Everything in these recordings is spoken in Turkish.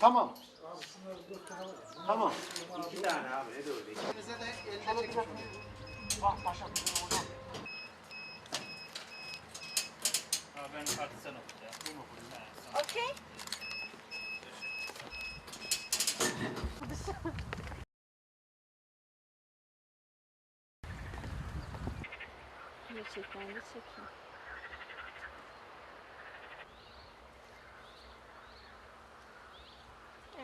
Tamam. Tamam. İki tane abi ne de öyle. Bize de elde çekin. Bak paşa bizim oradan. Ha, ben kartı sen oku ya. Ha, sen- Okey. Gerçekten de çekin.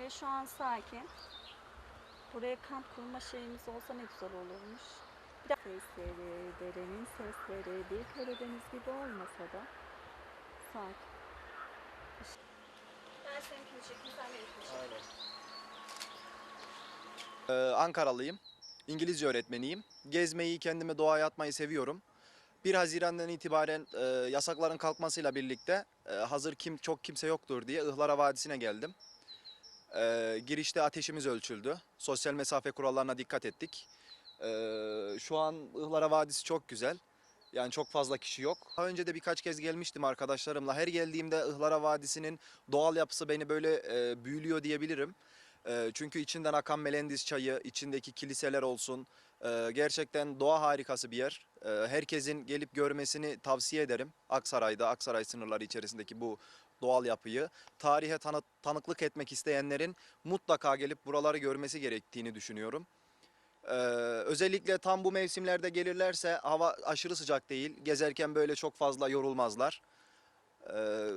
Evet şu an sakin. Buraya kamp kurma şeyimiz olsa ne güzel olurmuş. Bir de sesleri, derenin sesleri bir Karadeniz gibi olmasa da sakin. Ben seninkini çekeyim, sen benimkini çek. Ee, Ankaralıyım. İngilizce öğretmeniyim. Gezmeyi, kendime doğaya atmayı seviyorum. 1 Haziran'dan itibaren e, yasakların kalkmasıyla birlikte e, hazır kim çok kimse yoktur diye Ihlara Vadisi'ne geldim. E, girişte ateşimiz ölçüldü. Sosyal mesafe kurallarına dikkat ettik. E, şu an Ihlara Vadisi çok güzel. Yani çok fazla kişi yok. Daha önce de birkaç kez gelmiştim arkadaşlarımla. Her geldiğimde Ihlara Vadisi'nin doğal yapısı beni böyle e, büyülüyor diyebilirim. Ee, Çünkü içinden akan Melendiz çayı, içindeki kiliseler olsun. ee, Gerçekten doğa harikası bir yer. Ee, Herkesin gelip görmesini tavsiye ederim. Aksaray'da, Aksaray sınırları içerisindeki bu doğal yapıyı. Tarihe tanı- tanıklık etmek isteyenlerin mutlaka gelip buraları görmesi gerektiğini düşünüyorum. Ee, Özellikle tam bu mevsimlerde gelirlerse hava aşırı sıcak değil. Gezerken böyle çok fazla yorulmazlar. Ee,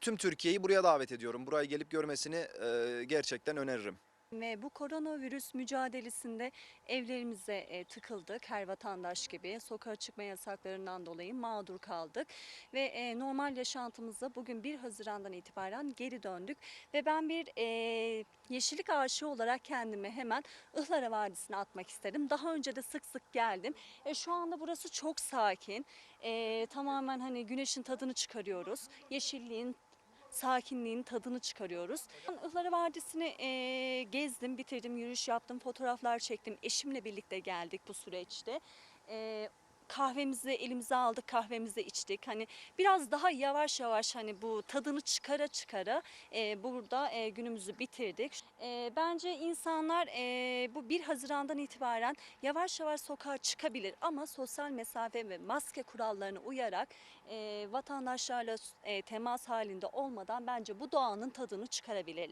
Tüm Türkiye'yi buraya davet ediyorum. Burayı gelip görmesini e, gerçekten öneririm. Ve bu koronavirüs mücadelesinde evlerimize e, tıkıldık her vatandaş gibi. Sokağa çıkma yasaklarından dolayı mağdur kaldık. Ve e, normal yaşantımıza bugün 1 Haziran'dan itibaren geri döndük. Ve ben bir e, yeşillik aşığı olarak kendimi hemen Ihlara Vadisi'ne atmak istedim. Daha önce de sık sık geldim. E, şu anda burası çok sakin. E, tamamen hani güneşin tadını çıkarıyoruz. Yeşilliğin sakinliğin tadını çıkarıyoruz. Ihlara Vadisi'ni eee, gezdim, bitirdim, yürüyüş yaptım, fotoğraflar çektim. Eşimle birlikte geldik bu süreçte. Eee, kahvemizi elimize aldık, kahvemizi içtik. Hani biraz daha yavaş yavaş hani bu tadını çıkara çıkara eee, burada eee, günümüzü bitirdik. Eee, bence insanlar eee, bu 1 Haziran'dan itibaren yavaş yavaş sokağa çıkabilir ama sosyal mesafe ve maske kurallarına uyarak eee, vatandaşlarla eee, temas halinde olmadan bence bu doğanın tadını çıkarabilirler.